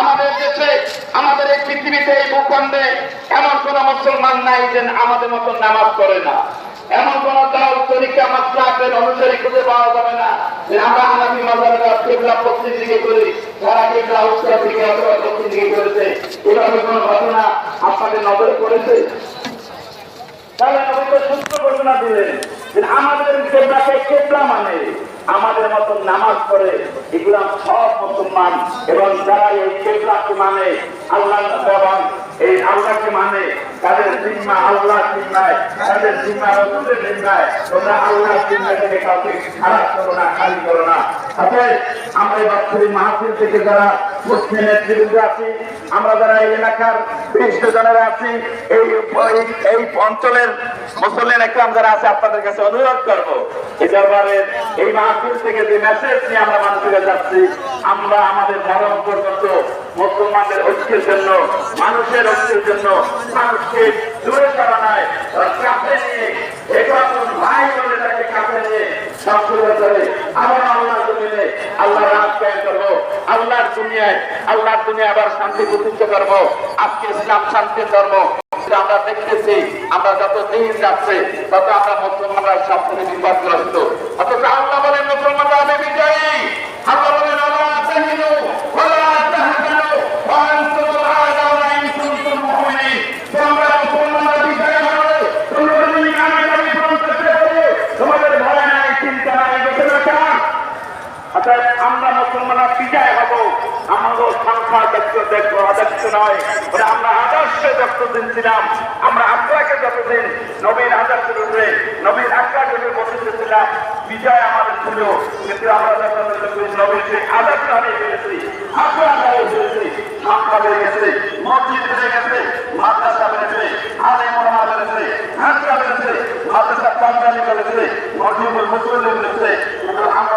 আমাদের দেশে, আমাদের এই পৃথিবীতে এই ভূখণ্ডে এমন কোন মুসলমান নাই যে আমাদের মতো নামাজ পড়ে না। এমন কোন দল, তরিকা মাত্রাকের অনুসারী খুঁজে পাওয়া যাবে না যে আমরা হানাফি মাজারটা কেবলা পশ্চিম দিকে করি তারা কেবলা উত্তর দিকে অথবা দক্ষিণ দিকে করেছে, এভাবে কোন ঘটনা আপনাদের নজরে পড়েছে? তাহলে নবী তো সূত্র ঘোষণা দিলেন আমাদের কেবলাকে কেবলা মানে। আমাদের মতন নামাজ পড়ে এগুলা সব মুসলমান। এবং যারা এই মানে আল্লাহ এই আল্লাহকে মানে তাদের জিম্মা আল্লাহ জিম্মায়, তাদের জিম্মা রসুলের জিম্মায়। তোমরা আল্লাহ জিম্মা থেকে কাউকে খারাপ করো না, খালি করো না। আমরা এই থেকে যারা মুসলিম নেতৃবৃন্দ আছি, আমরা যারা এই এলাকার জনেরা আছি, এই এই- অঞ্চলের মুসলিম একরাম যারা আছে, আপনাদের কাছে অনুরোধ করব এই দরবারের এই মাহফিল থেকে যে মেসেজ নিয়ে আমরা মানুষের যাচ্ছি, আমরা আমাদের মরণ পর্যন্ত মুসলমানদের ঐক্যের জন্য, মানুষের ঐক্যের জন্য, মানুষকে দূরে করা নয় কাছে নিয়ে একরকম ভাই বলে তাকে নিয়ে আবার করব শান্তি করব আমরা দেখতেছি, আমরা যত দিন যাচ্ছে, তত আমরা মুসলমানরা সবথেকে বিপদগ্রস্ত অথচ আল্লাহ বলেন মুসলমানরা হবে বিজয়ী আল্লাহ বলেন আল্লাহ তাহিনু ওয়ালা তাহজানু ওয়া আনতুমুল আ'লাউনা ইন কুনতুম মুমিনিন তোমরা মুসলমানরা বিজয়ী হবে তোমরা যদি কামিয়াবি পূরণ করতে পারো তোমাদের ভয় নাই চিন্তা নাই বেঁচে অর্থাৎ আমরা মুসলমানরা বিজয় হব। আমাদের সংখ্যা দেখতে দেখব আদর্শ নয়। আমরা আদর্শে যতদিন ছিলাম, আমরা আত্মাকে যতদিন নবীর আদর্শ রূপে, নবীর আত্মাকে বসে ছিলাম, বিজয় আমাদের ছিল। কিন্তু আমরা যতদিন নবীর আদর্শ হারিয়ে ফেলেছি আত্মা হারিয়ে ফেলেছি, সংখ্যা বেড়ে গেছে মসজিদ বেড়ে গেছে, মাদ্রাসা বেড়েছে আলে মনোহা বেড়েছে হাসরা বেড়েছে, মাদ্রাসা পাঞ্জাবি বেড়েছে, মসজিদুল মুসলিম বেড়েছে। আমরা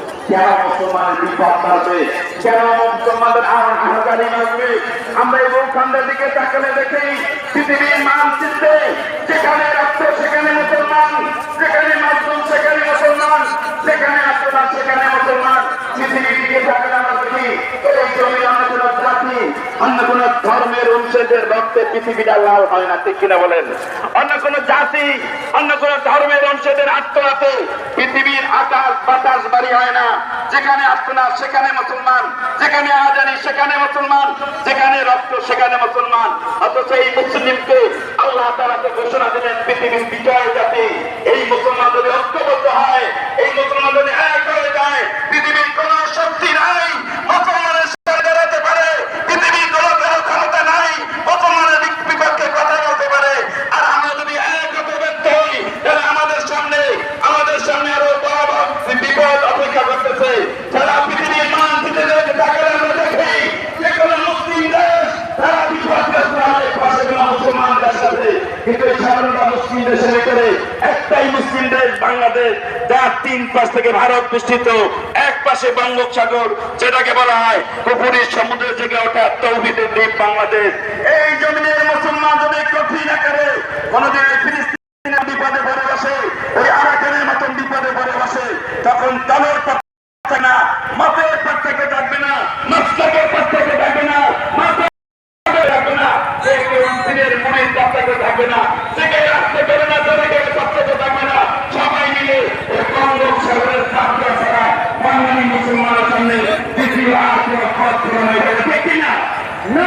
আহাকারি মারবে আমরা এই দিকে তাকালে দেখি পৃথিবীর মানচিত্রে যেখানে রক্ত সেখানে মুসলমান যেখানে মাধ্যম সেখানে মুসলমান যেখানে আত্মদান সেখানে মুসলমান পৃথিবীর দিকে তাকালে আমরা দেখি এই জমি অন্য কোন জাতি অন্য কোন অনুচ্ছেদের রক্তে পৃথিবীটা লাল হয় না, ঠিক কিনা বলেন? অন্য কোন জাতি, অন্য কোন ধর্মের অংশদের আত্মরাতে পৃথিবীর আকাশ বাতাস বাড়ি হয় না। যেখানে আত্মনা সেখানে মুসলমান, যেখানে আজানি, সেখানে মুসলমান, যেখানে রক্ত, সেখানে মুসলমান। অথচ এই মুসলিমকে আল্লাহ তালাকে ঘোষণা দিলেন, পৃথিবীর বিজয় জাতি এই মুসলমান যদি ঐক্যবদ্ধ হয় এই মুসলমান যদি এক হয়ে যায় পৃথিবীর কোন শক্তি নাই মুসলমানের সাথে দাঁড়াতে পারে পৃথিবীর কোন কারও ক্ষমতা নাই মুসলমানের বিপ- বিপক্ষে কথা বলতে পারে আর আমরা যদি এক হতে ব্যর্থ হই তাহলে আমাদের সামনে আমাদের সামনে আরও বড় বড় বিপদ অপেক্ষা করতেছে সারা পৃথিবীর মানচিত্রে যদি তাকালে আমরা দেখি যে কোনো মুসলিম দেশ তারা বিপদগ্রস্ত হয় পাশে কোনো মুসলমান দেশ আছে কিন্তু এই এক পাশে বঙ্গোপসাগর, যেটাকে বলা হয় পুকুরের সমুদ্র থেকে ওঠা তৌহিদের দ্বীপ বাংলাদেশ। এই জমিনের মুসলমান যদি কঠিন আকারে কোনদিন ফিলিস্তিনের বিপদে পড়ে বসে পূরণ হয়ে যাবে ঠিক কিনা না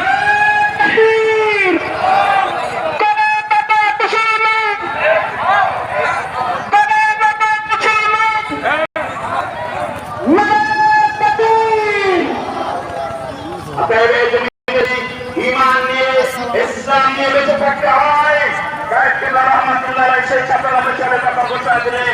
ইসলাম নিয়ে বেঁচে থাকতে হয় গায়ত্রী রহমতুল্লাহ সেই ছাত্র কথা বলতে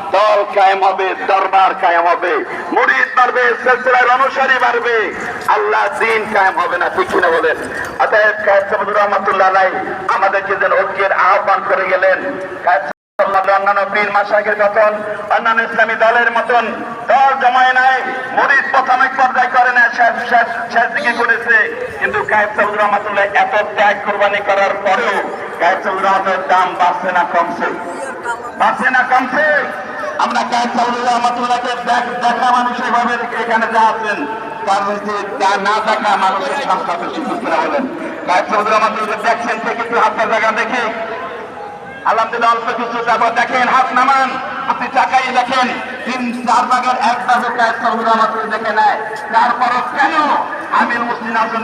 দল কায়েম হবে, দরবার কায়েম হবে। মুরিদ বাড়বে, সিলসিলার অনুসারী বাড়বে। আল্লাহ দিন কায়েম হবে না, ঠিক কিনা বলেন? অতএব কায়েদ সাহেবুর রহমতুল্লাহ আমাদেরকে যেন ঐক্যের আহ্বান করে গেলেন অন্যান্য পীর মাসাকের অন্যান্য ইসলামী দলের মতন, দল জমায় নাই করে না শেষ দিকে করেছে। কিন্তু কায়েব রহমতুল্লাহ এত ত্যাগ কোরবানি করার পরেও কায়েব সাহুর রহমতের দাম বাড়ছে না, কমছে। বাড়ছে না, কমছে। আমরা রহমতুল্লাহকে দেখ- মানুষ এভাবে এখানে যা আছেন, তার যা না দেখা মানুষের বেশি সুস্থরা হলেন দেখছেন থেকে একটু হাতের জায়গা দেখে। আলহামদুলিল্লাহ, অল্প দেখেন, হাত নামান। আপনি তাকাই দেখেন, তিন চার ভাগের এক ভাগের কাজ সবুজ আমাদের দেখে নেয়। কেন আমির মুসলিম আসন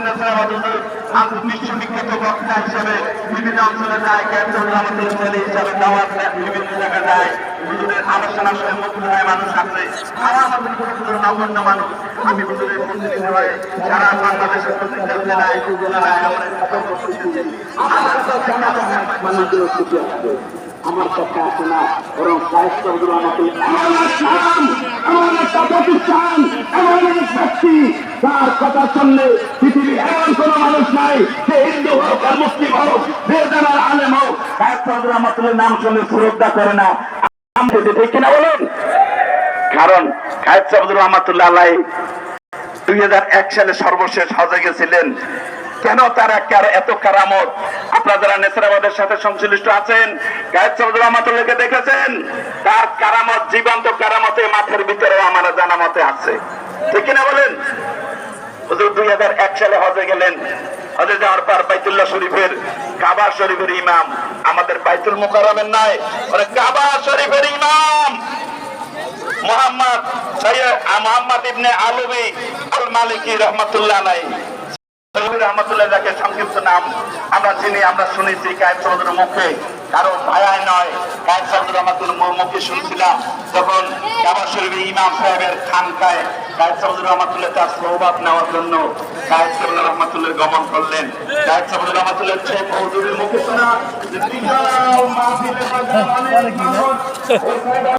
বিশ্ববিখ্যাত বক্তা হিসেবে বিভিন্ন অঞ্চলে যায় ক্যান্সার আমাদের ছেলে হিসাবে দাওয়াত বিভিন্ন জায়গায় যায়। হুজুরের আলোচনা সহ মুক্ত হয় মানুষ আছে মতন ছোট ছোট নগণ্য মানুষ। আমি হুজুরের প্রতিনিধি হয়ে সারা বাংলাদেশের প্রতিনিধি জেলায় জেলায় আমরা আমার কথা আছে না। বরং সাহেবগুলো আমাকে এমন এক এমন একটা প্রতিষ্ঠান এক ব্যক্তি তার কথা শুনলে পৃথিবীর এমন কোন মানুষ নাই যে হিন্দু হোক আর মুসলিম হোক বেদানার আলেম হোক। নাম শুনলে শ্রদ্ধা করে না। কারণ রহমাতুল্লাহ আলাই দুই হাজার এক সালে সর্বশেষ হজে গেছিলেন। কেন তার এত কারামত? আপনারা যারা নেসরাবাদের সাথে সংশ্লিষ্ট আছেন রহমাতুল্লাহকে দেখেছেন? তার কারামত, জীবন্ত কারামতে, মাঠের ভিতরেও আমার জানা মতে আছে। ঠিক কিনা বলেন? ইমাম। আমাদের বাইতুল কাবা শরীফের ইমাম। মোহাম্মদ ইবনে মালিকি রহমতুল্লাহ নাই রহমতুল্লাহ যাকে সংক্ষিপ্ত নাম আমরা চিনি আমরা শুনেছি কায়েব চৌধুরীর মুখে। কারও ভায়ায় নয় কায়েব চৌধুরী রহমতুল্লাহ মুখে শুনছিলাম। যখন কাবা শরীফের ইমাম সাহেবের খানকায় কায়েব চৌধুরী রহমতুল্লাহ তার সৌভাব নেওয়ার জন্য কায়েব চৌধুরী রহমতুল্লাহ গমন করলেন। কায়েব চৌধুরী রহমতুল্লাহ শেখ চৌধুরীর মুখে শোনা